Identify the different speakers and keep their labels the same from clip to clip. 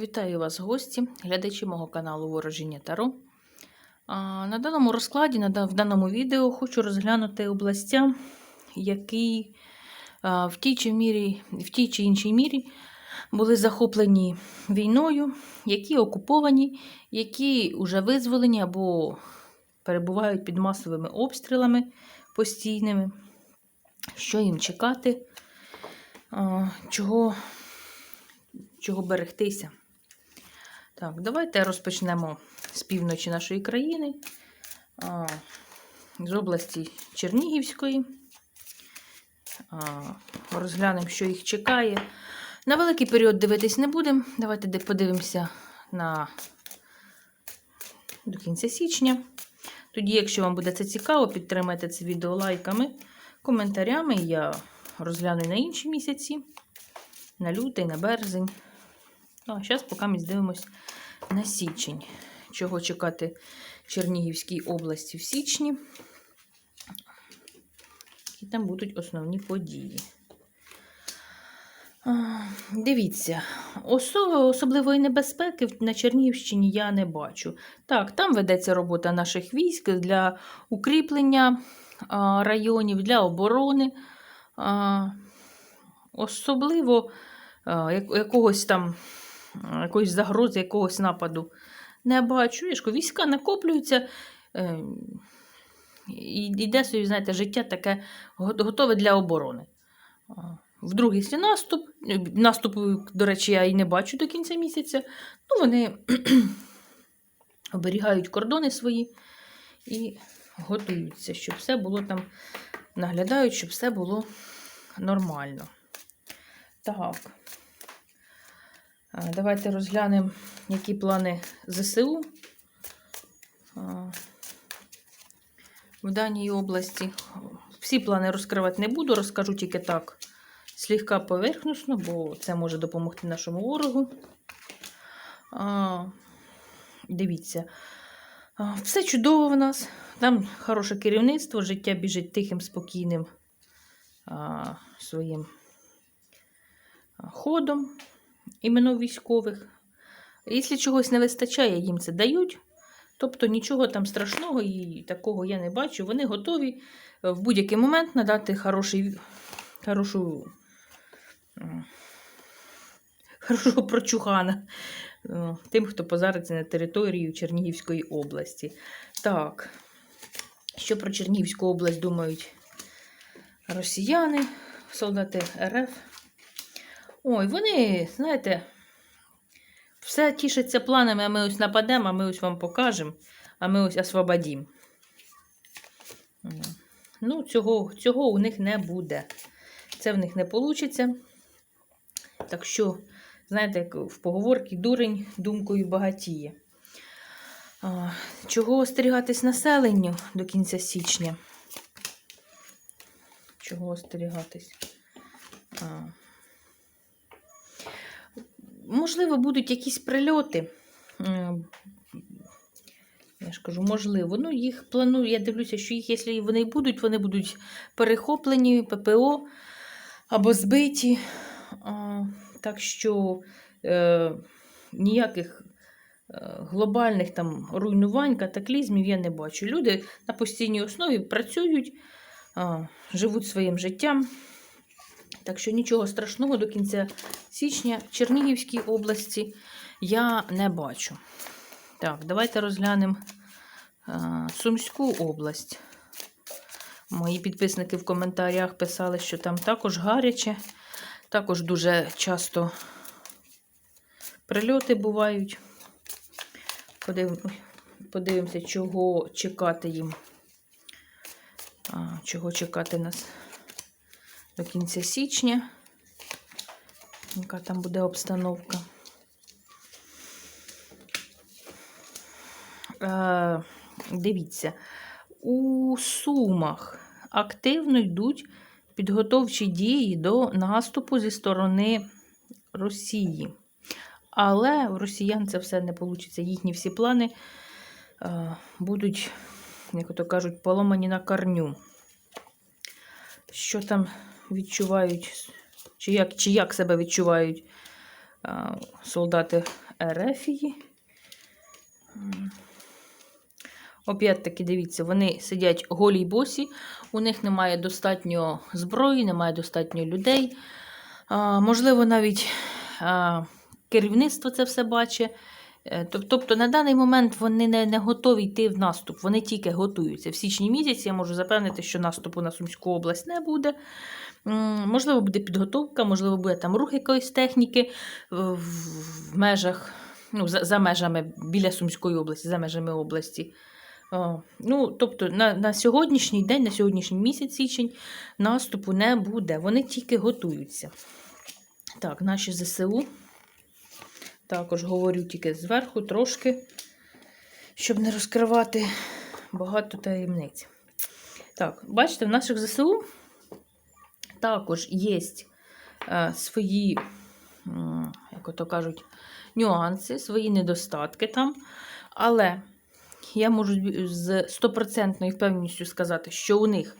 Speaker 1: Вітаю вас, гості, глядачі мого каналу Ворожіння Таро. На даному розкладі, в даному відео хочу розглянути областя, які в тій чи, мірі, в тій чи іншій мірі були захоплені війною, які окуповані, які вже визволені або перебувають під масовими обстрілами постійними. Що їм чекати, чого, чого берегтися. Так, давайте розпочнемо з півночі нашої країни, з області Чернігівської. Розглянемо, що їх чекає. На великий період дивитись не будемо. Давайте подивимося на до кінця січня. Тоді, якщо вам буде це цікаво, підтримайте це відео лайками, коментарями. Я розгляну на інші місяці, на лютий, на березень. Ну, а зараз поки ми здивимось на січень. Чого чекати Чернігівській області в січні. І там будуть основні події. Дивіться, осо- особливої небезпеки на Чернігівщині я не бачу. Так, там ведеться робота наших військ для укріплення районів, для оборони. Особливо якогось там якоїсь загрози, якогось нападу не бачу. Я війська накоплюються. е, І йде собі, знаєте, життя таке готове для оборони. В другий свій наступ. е, Наступу, до речі, я і не бачу до кінця місяця. Ну, вони оберігають кордони свої і готуються, щоб все було там, наглядають, щоб все було нормально. Так. Давайте розглянемо, які плани ЗСУ в даній області. Всі плани розкривати не буду, розкажу тільки так, слегка поверхносно, бо це може допомогти нашому ворогу. Дивіться, все чудово в нас. Там хороше керівництво, життя біжить тихим, спокійним своїм ходом іменно військових. Якщо чогось не вистачає, їм це дають. Тобто нічого там страшного і такого я не бачу. Вони готові е, в будь-який момент надати хороший, хорошу, хорошого прочухана е, тим, хто позариться на територію Чернігівської області. Так, що про Чернігівську область думають росіяни, солдати РФ? Ой, вони, знаєте, все тішаться планами, а ми ось нападемо, а ми ось вам покажемо, а ми ось освободім. Ну, цього, цього у них не буде. Це в них не вийде. Так що, знаєте, як в поговорці дурень думкою багатіє. Чого остерігатись населенню до кінця січня? Чого остерігатись? А, Можливо, будуть якісь прильоти. Я ж кажу, можливо. Ну, їх планую, я дивлюся, що їх, якщо вони будуть, вони будуть перехоплені ППО або збиті. Так що е, ніяких е, глобальних там руйнувань, катаклізмів я не бачу. Люди на постійній основі працюють, живуть своїм життям. Так що нічого страшного до кінця січня в Чернігівській області я не бачу. Так, давайте розглянемо е, Сумську область. Мої підписники в коментарях писали, що там також гаряче, також дуже часто прильоти бувають. Подив... Подивимося, чого чекати їм. Чого чекати нас до кінця січня. Яка там буде обстановка? Е, дивіться, у Сумах активно йдуть підготовчі дії до наступу зі сторони Росії. Але в росіян це все не вийде. Їхні всі плани е, будуть, як то кажуть, поломані на корню. Що там відчувають, чи як, чи як себе відчувають а, солдати Ерефії. Опять-таки, дивіться, вони сидять голі й босі, у них немає достатньо зброї, немає достатньо людей. А, можливо, навіть а, керівництво це все бачить. Е, тоб- Тобто на даний момент вони не, не готові йти в наступ, вони тільки готуються. В січні місяці я можу запевнити, що наступу на Сумську область не буде. Можливо, буде підготовка, можливо, буде там рух якоїсь техніки е, в межах, ну, за, за межами біля Сумської області, за межами області. О, ну, тобто на, на сьогоднішній день, на сьогоднішній місяць січень наступу не буде. Вони тільки готуються. Так, наші ЗСУ. Також говорю тільки зверху трошки, щоб не розкривати багато таємниць. Так, бачите, в наших ЗСУ також є е, свої, як ото кажуть, нюанси, свої недостатки там. Але я можу з стопроцентною впевненістю сказати, що у них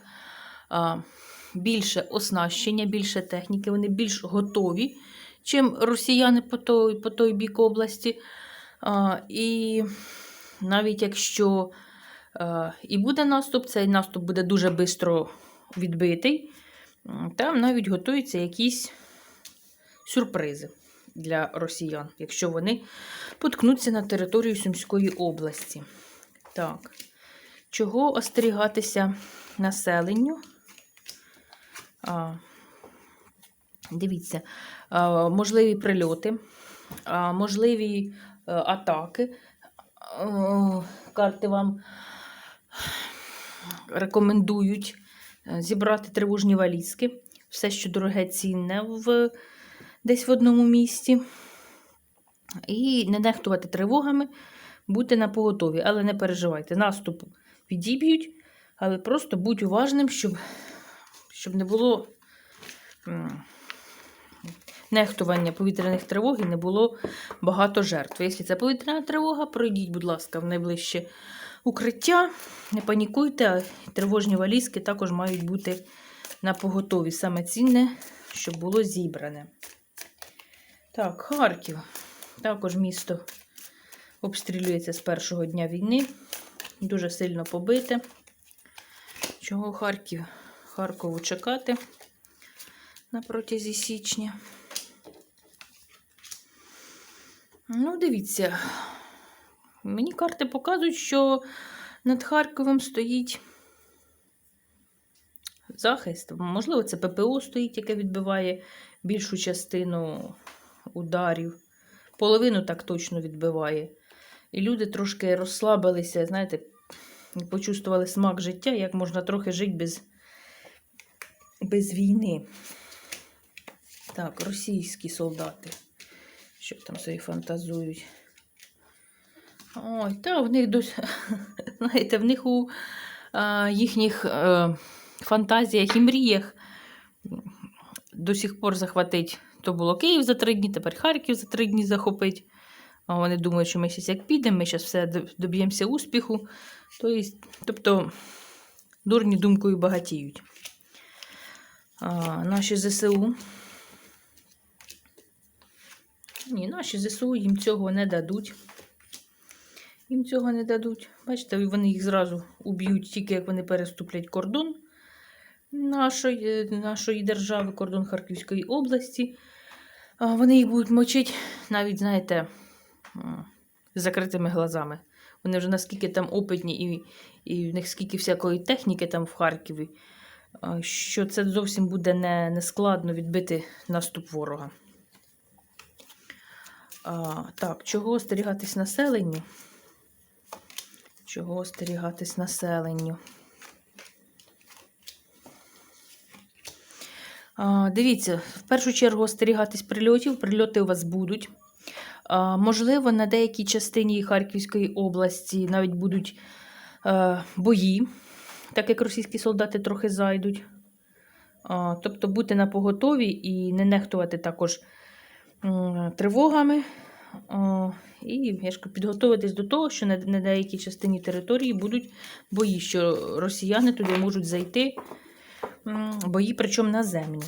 Speaker 1: більше оснащення, більше техніки, вони більш готові, чим росіяни по той, по той бік області. А, і навіть якщо а, і буде наступ, цей наступ буде дуже швидко відбитий. Там навіть готуються якісь сюрпризи для росіян, якщо вони поткнуться на територію Сумської області. Так, чого остерігатися населенню? А, дивіться, можливі прильоти, можливі е, атаки. Карти вам рекомендують е, зібрати тривожні валізки. Все, що дороге, цінне в, десь в одному місці. І не нехтувати тривогами, бути на поготові. Але не переживайте, наступу відіб'ють, але просто будь уважним, щоб, щоб не було нехтування повітряних тривог і не було багато жертв. Якщо це повітряна тривога, пройдіть, будь ласка, в найближче укриття. Не панікуйте, а тривожні валізки також мають бути на поготові. Саме цінне, щоб було зібране. Так, Харків. Також місто обстрілюється з першого дня війни. Дуже сильно побите. Чого Харків? Харкову чекати на протязі січня. Ну, дивіться, мені карти показують, що над Харковом стоїть захист. Можливо, це ППО стоїть, яке відбиває більшу частину ударів. Половину так точно відбиває. І люди трошки розслабилися, знаєте, почувствували смак життя, як можна трохи жити без, без війни. Так, російські солдати. Що там собі фантазують? Ой, та в них досі, знаєте, в них у а, їхніх а, фантазіях і мріях до сих пор захватить. То було Київ за три дні, тепер Харків за три дні захопить. А вони думають, що ми зараз як підемо, ми зараз все доб'ємося успіху. Тобто, тобто дурні думкою багатіють. А, наші ЗСУ. Ні, наші ЗСУ їм цього не дадуть. Їм цього не дадуть. Бачите, вони їх зразу уб'ють, тільки як вони переступлять кордон нашої, нашої держави, кордон Харківської області. Вони їх будуть мочити навіть, знаєте, з закритими глазами. Вони вже наскільки там опитні і, і в них скільки всякої техніки там в Харкові, що це зовсім буде не, не складно відбити наступ ворога. А, так, чого остерігатись населенню? Чого остерігатись населенню? А, дивіться, в першу чергу остерігатись прильотів. Прильоти у вас будуть. А, можливо, на деякій частині Харківської області навіть будуть е, бої, так як російські солдати трохи зайдуть. А, тобто бути на поготові і не нехтувати також тривогами. І я підготуватись до того, що на, на деякій частині території будуть бої, що росіяни туди можуть зайти. Бої, причому наземні.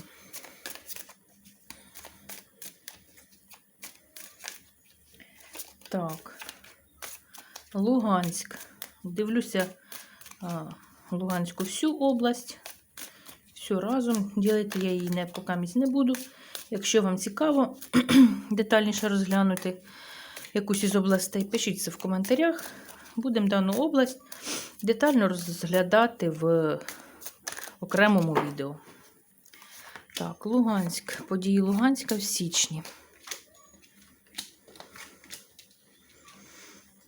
Speaker 1: Так. Луганськ. Дивлюся Луганську всю область. Всю разом. Ділити я її не покамість не буду. Якщо вам цікаво детальніше розглянути якусь із областей, пишіть це в коментарях. Будемо дану область детально розглядати в окремому відео. Так, Луганськ. Події Луганська в січні.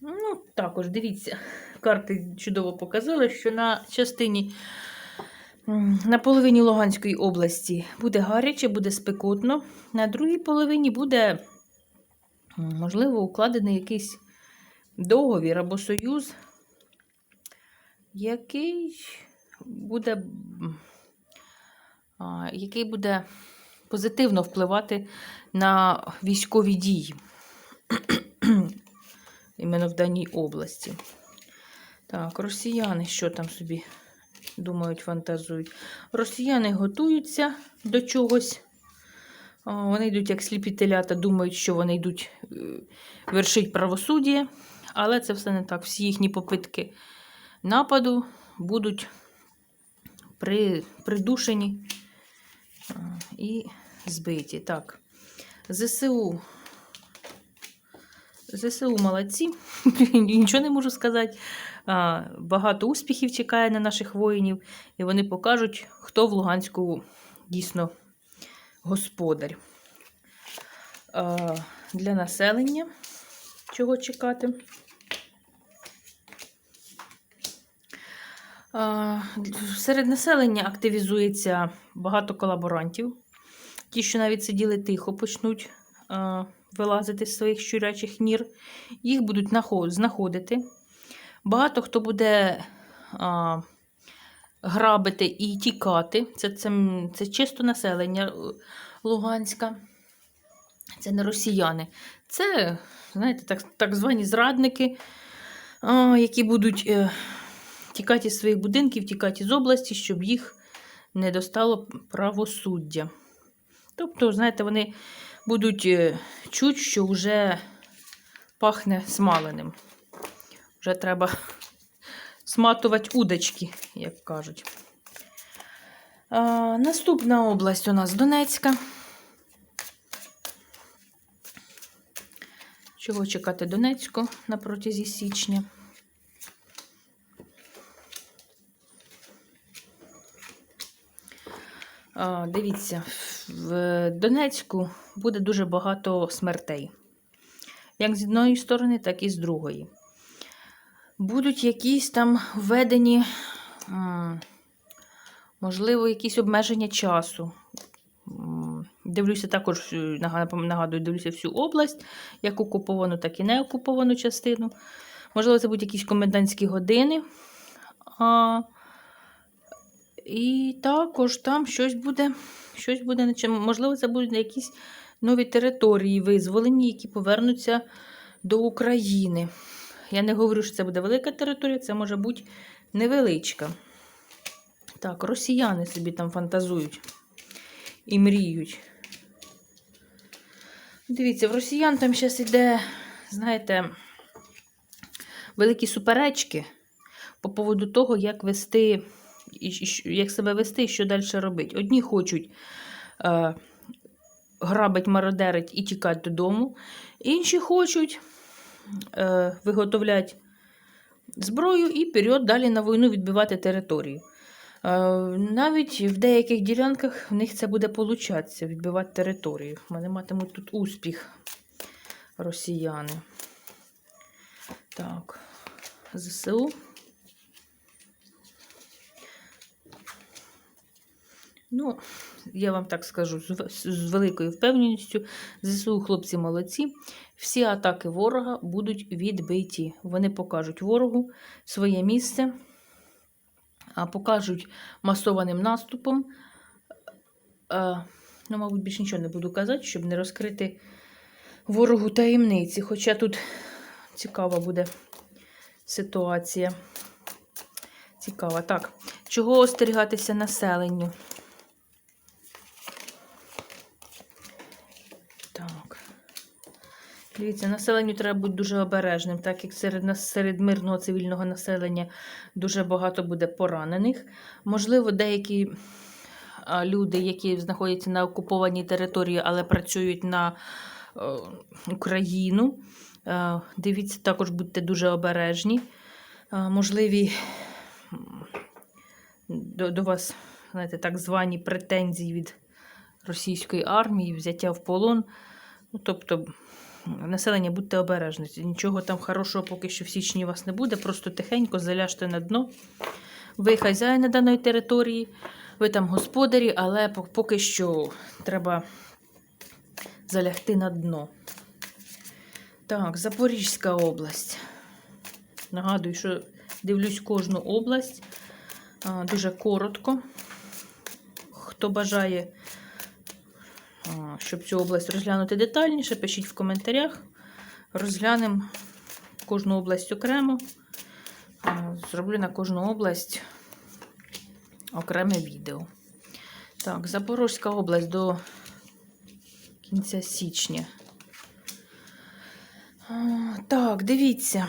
Speaker 1: Ну, також дивіться, карти чудово показали, що на частині на половині Луганської області буде гаряче, буде спекотно. На другій половині буде, можливо, укладений якийсь договір або союз, який буде, який буде позитивно впливати на військові дії іменно в даній області. Так, росіяни, що там собі думають, фантазують? Росіяни готуються до чогось. Вони йдуть як сліпі телята, думають, що вони йдуть е, вершить правосуддя, але це все не так. Всі їхні попитки нападу будуть при, придушені і збиті. Так, ЗСУ. ЗСУ молодці, нічого не можу сказати. Багато успіхів чекає на наших воїнів, і вони покажуть, хто в Луганську дійсно господар. Для населення чого чекати. Серед населення активізується багато колаборантів. Ті, що навіть сиділи тихо, почнуть вилазити з своїх щурячих нір. Їх будуть знаходити. Багато хто буде а, грабити і тікати. Це, це, це чисто населення Луганська. Це не росіяни. Це, знаєте, так, так звані зрадники, а, які будуть е, тікати із своїх будинків, тікати з області, щоб їх не достало правосуддя. Тобто, знаєте, вони будуть е, чуть, що вже пахне смаленим. Вже треба сматувати удочки, як кажуть. А, наступна область у нас Донецька. Чого чекати Донецьку на протязі січня? А, Дивіться, в Донецьку буде дуже багато смертей. Як з одної сторони, так і з другої. Будуть якісь там введені, можливо, якісь обмеження часу. Дивлюся також, е, нагадую, дивлюся всю область, як окуповану, так і не окуповану частину. Можливо, це будуть якісь комендантські години. А, і також там щось буде, щось буде, можливо, це будуть якісь нові території визволені, які повернуться до України. Я не говорю, що це буде велика територія, це може бути невеличка. Так, росіяни собі там фантазують і мріють. Дивіться, в росіян там зараз іде, знаєте, великі суперечки по поводу того, як вести, як себе вести і що далі робити. Одні хочуть е, грабить, мародерить і тікати додому, інші хочуть виготовляти зброю і період далі на війну відбивати територію. Е, навіть в деяких ділянках в них це буде получатися відбивати територію. Вони матимуть тут успіх росіяни. Так, ЗСУ. Ну, я вам так скажу з великою впевненістю, ЗСУ хлопці молодці. Всі атаки ворога будуть відбиті. Вони покажуть ворогу своє місце, покажуть масованим наступом. Е, Ну, мабуть, більше нічого не буду казати, щоб не розкрити ворогу таємниці. Хоча тут цікава буде ситуація. Цікава. Так, чого остерігатися населенню? Так. Дивіться, населенню треба бути дуже обережним, так як серед нас серед мирного цивільного населення дуже багато буде поранених. Можливо, деякі люди, які знаходяться на окупованій території, але працюють на е, Україну. Е, дивіться, також будьте дуже обережні. Е, можливі до, до вас, знаєте, так звані претензії від російської армії, взяття в полон. Ну, тобто, населення, будьте обережні. Нічого там хорошого поки що в січні у вас не буде. Просто тихенько заляжте на дно. Ви хазяїни даної території, ви там господарі, але поки що треба залягти на дно. Так, Запорізька область. Нагадую, що дивлюсь кожну область дуже коротко. Хто бажає, щоб цю область розглянути детальніше, пишіть в коментарях. Розглянемо кожну область окремо. Зроблю на кожну область окреме відео. Так, Запорозька область до кінця січня. Так, дивіться.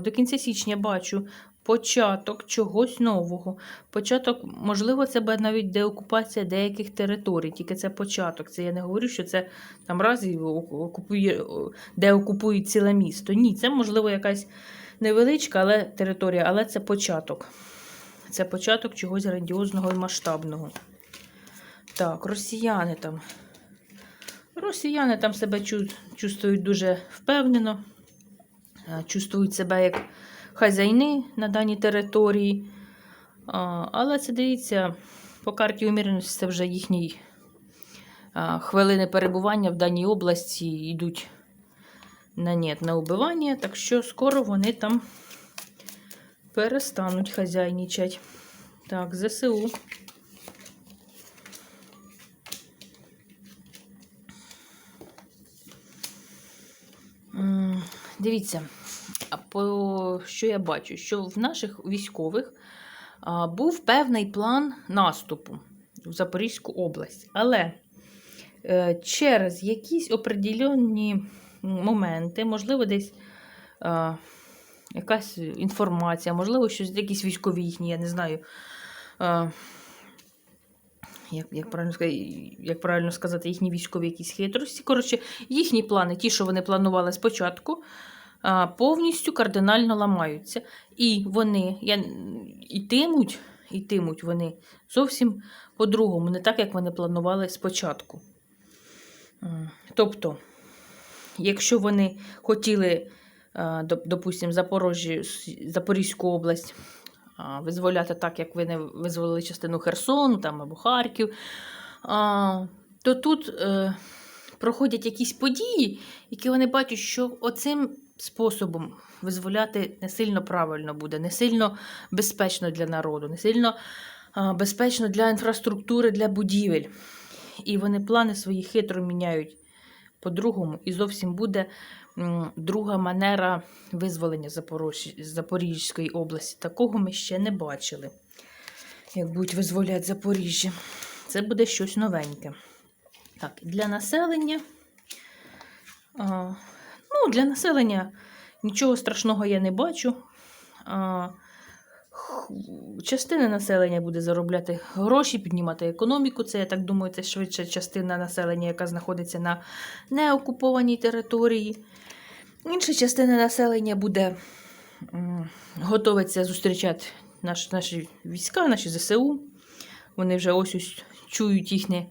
Speaker 1: До кінця січня бачу початок чогось нового. Початок, можливо, це буде навіть деокупація деяких територій, тільки це початок. Це я не говорю, що це там раз і окупує, деокупує ціле місто. Ні, це можливо якась невеличка але територія, але це початок. Це початок чогось грандіозного і масштабного. Так, росіяни там. Росіяни там себе чувствують дуже впевнено, чувствують себе як хазяїни на даній території. Але це дивіться, по карті уміреності це вже їхні хвилини перебування в даній області йдуть на нет, на убивання, так що скоро вони там перестануть хазяйничать. Так, ЗСУ. Дивіться, по що я бачу? Що в наших військових був певний план наступу в Запорізьку область. Але е, через якісь определенні моменти, можливо, десь якась інформація, можливо, щось якісь військові їхні, я не знаю. Як, як, правильно сказати, як правильно сказати, їхні військові якісь хитрості. Коротше, їхні плани, ті, що вони планували спочатку, повністю кардинально ламаються. І вони я, ітимуть, ітимуть вони зовсім по-другому, не так, як вони планували спочатку. Тобто, якщо вони хотіли, допустимо, Запорожжя, Запорізьку область визволяти так, як ви не визволили частину Херсону там, або Харків, то тут е, проходять якісь події, які вони бачать, що оцим способом визволяти не сильно правильно буде, не сильно безпечно для народу, не сильно безпечно для інфраструктури, для будівель. І вони плани свої хитро міняють по-другому, і зовсім буде друга манера визволення Запорізької області. Такого ми ще не бачили. Як будуть визволяти Запоріжжя. Це буде щось новеньке. Так, для населення. Ну, для населення нічого страшного я не бачу. А, частина населення буде заробляти гроші, піднімати економіку. Це, я так думаю, це швидше частина населення, яка знаходиться на неокупованій території. Інша частина населення буде готовиться зустрічати наш, наші війська, наші ЗСУ. Вони вже ось ось чують їхнє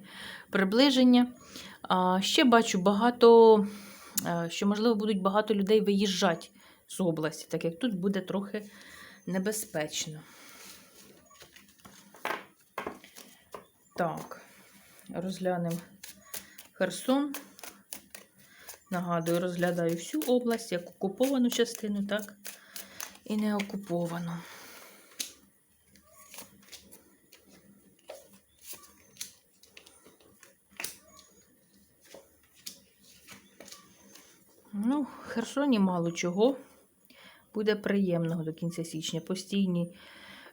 Speaker 1: приближення. А ще бачу багато, що, можливо, будуть багато людей виїжджати з області, так як тут буде трохи небезпечно. Так, розглянемо Херсон. Нагадую, розглядаю всю область, як окуповану частину, так і не окуповану. Ну, в Херсоні мало чого. Буде приємного до кінця січня. Постійні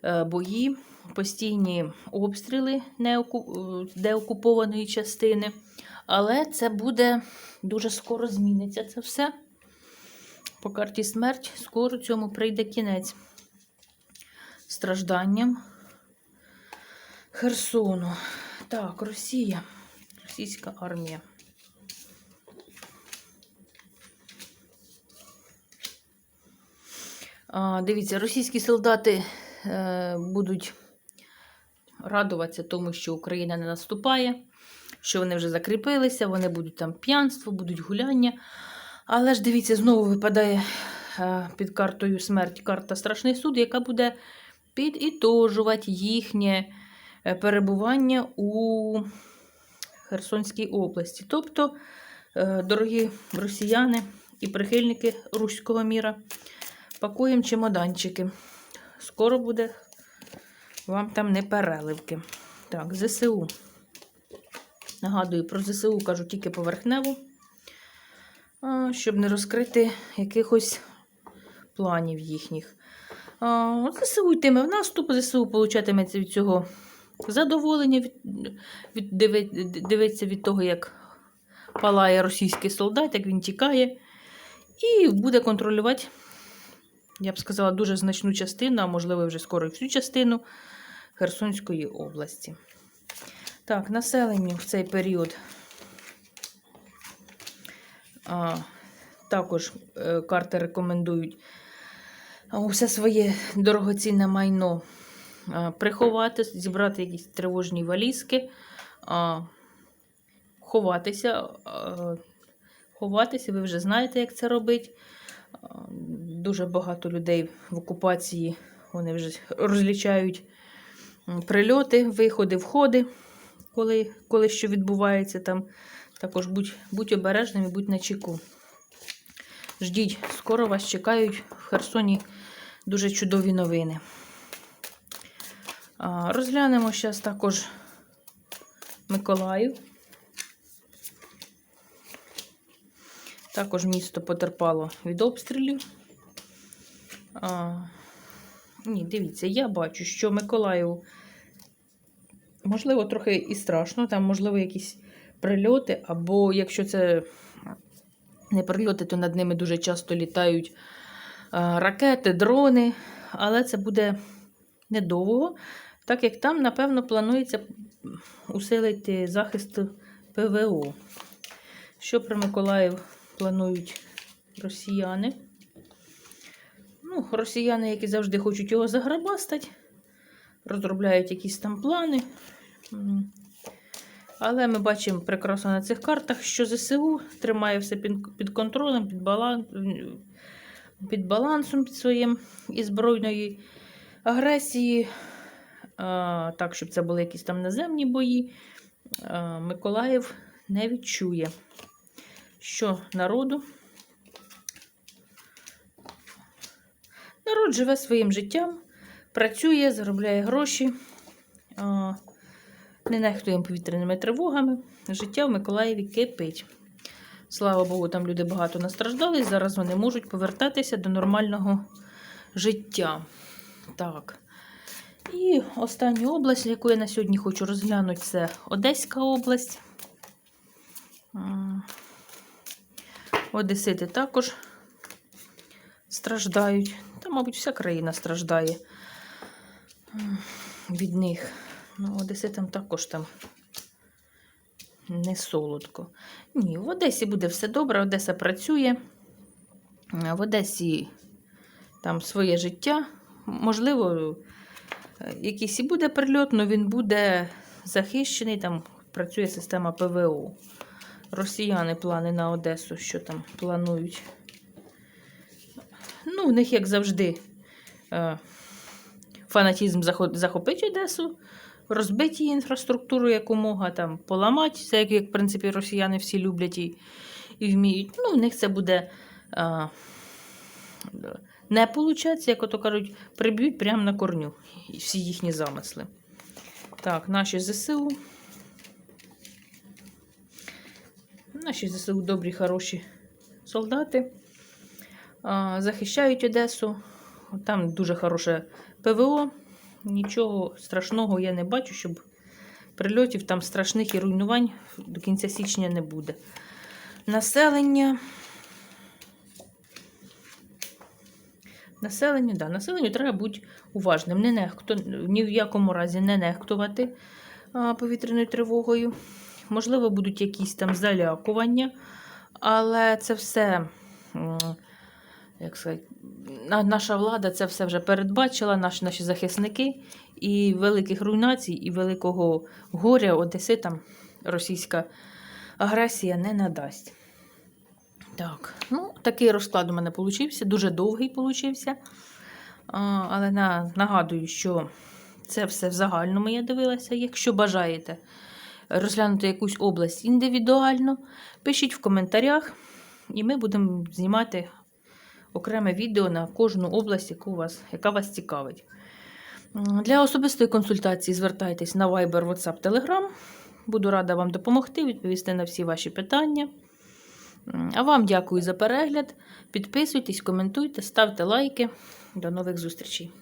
Speaker 1: е, бої, постійні обстріли е, деокупованої частини. Але це буде дуже скоро зміниться це все. По карті смерть скоро цьому прийде кінець стражданням Херсону. Так, Росія, російська армія. Дивіться, російські солдати е, будуть радуватися тому, що Україна не наступає, що вони вже закріпилися, вони будуть там п'янство, будуть гуляння. Але ж дивіться, знову випадає е, під картою смерть карта Страшний суд, яка буде підітожувати їхнє е, перебування у Херсонській області. Тобто, дорогі росіяни і прихильники руського міра, пакуємо чемоданчики. Скоро буде вам там не переливки. Так, ЗСУ. Нагадую, про ЗСУ кажу тільки поверхневу, щоб не розкрити якихось планів їхніх. ЗСУ йтиме в наступ, ЗСУ получатиметься від цього задоволення, від, від, дивиться від того, як палає російський солдат, як він тікає, і буде контролювати, я б сказала, дуже значну частину, а можливо, вже скоро і всю частину Херсонської області. Так, населенню в цей період а, також е, карти рекомендують усе своє дорогоцінне майно а, приховати, зібрати якісь тривожні валізки, а, ховатися. А, ховатися, ви вже знаєте, як це робити. Дуже багато людей в окупації вони вже розлічають прильоти, виходи, входи, коли, коли що відбувається там. Також будь, будь обережними, будь на чеку. Ждіть, скоро вас чекають в Херсоні дуже чудові новини. Розглянемо зараз також Миколаїв. Також місто потерпало від обстрілів. А, ні, дивіться, я бачу, що Миколаїв, можливо, трохи і страшно, там, можливо, якісь прильоти, або якщо це не прильоти, то над ними дуже часто літають ракети, дрони, але це буде недовго, так як там, напевно, планується усилити захист ПВО. Що про Миколаїв планують росіяни? Ну, росіяни, які завжди хочуть його заграбастати, розробляють якісь там плани. Але ми бачимо прекрасно на цих картах, що ЗСУ тримає все під, контролем, під, балан, під балансом під своїм і збройної агресії. Так, щоб це були якісь там наземні бої. Миколаїв не відчує, що народу. Народ живе своїм життям, працює, заробляє гроші, не нехтуємо повітряними тривогами. Життя в Миколаєві кипить. Слава Богу, там люди багато настраждали. Зараз вони можуть повертатися до нормального життя. Так. І остання область, яку я на сьогодні хочу розглянути, це Одеська область. Одесити також страждають. Та, мабуть, вся країна страждає від них. Ну, Одеситам також там не солодко. Ні, в Одесі буде все добре, Одеса працює. В Одесі там своє життя. Можливо, якийсь і буде прильот, але він буде захищений, там працює система ПВО. Росіяни плани на Одесу, що там планують. Ну, в них, як завжди, е, фанатізм захо- захопить Одесу, розбити її інфраструктуру якомога, там, поламати, це як, в принципі, росіяни всі люблять і, і вміють. Ну, в них це буде е, не получаться, як ото кажуть, приб'ють прямо на корню всі їхні замисли. Так, наші ЗСУ. Наші ЗСУ добрі, хороші солдати. Захищають Одесу. Там дуже хороше ПВО. Нічого страшного я не бачу, щоб прильотів там страшних і руйнувань до кінця січня не буде. Населення. Населенню, да, населенню треба бути уважним. Не нехто, ні в якому разі не нехтувати а, повітряною тривогою. Можливо, будуть якісь там залякування, але це все, як сказати, наша влада це все вже передбачила, наші, наші захисники, і великих руйнацій, і великого горя Одеситам російська агресія не надасть. Так, ну, такий розклад у мене получився, дуже довгий получився. Але на, нагадую, що це все в загальному я дивилася. Якщо бажаєте розглянути якусь область індивідуально, пишіть в коментарях, і ми будемо знімати окреме відео на кожну область, яку вас, яка вас цікавить. Для особистої консультації звертайтесь на Viber, WhatsApp, Telegram. Буду рада вам допомогти, відповісти на всі ваші питання. А вам дякую за перегляд. Підписуйтесь, коментуйте, ставте лайки. До нових зустрічей!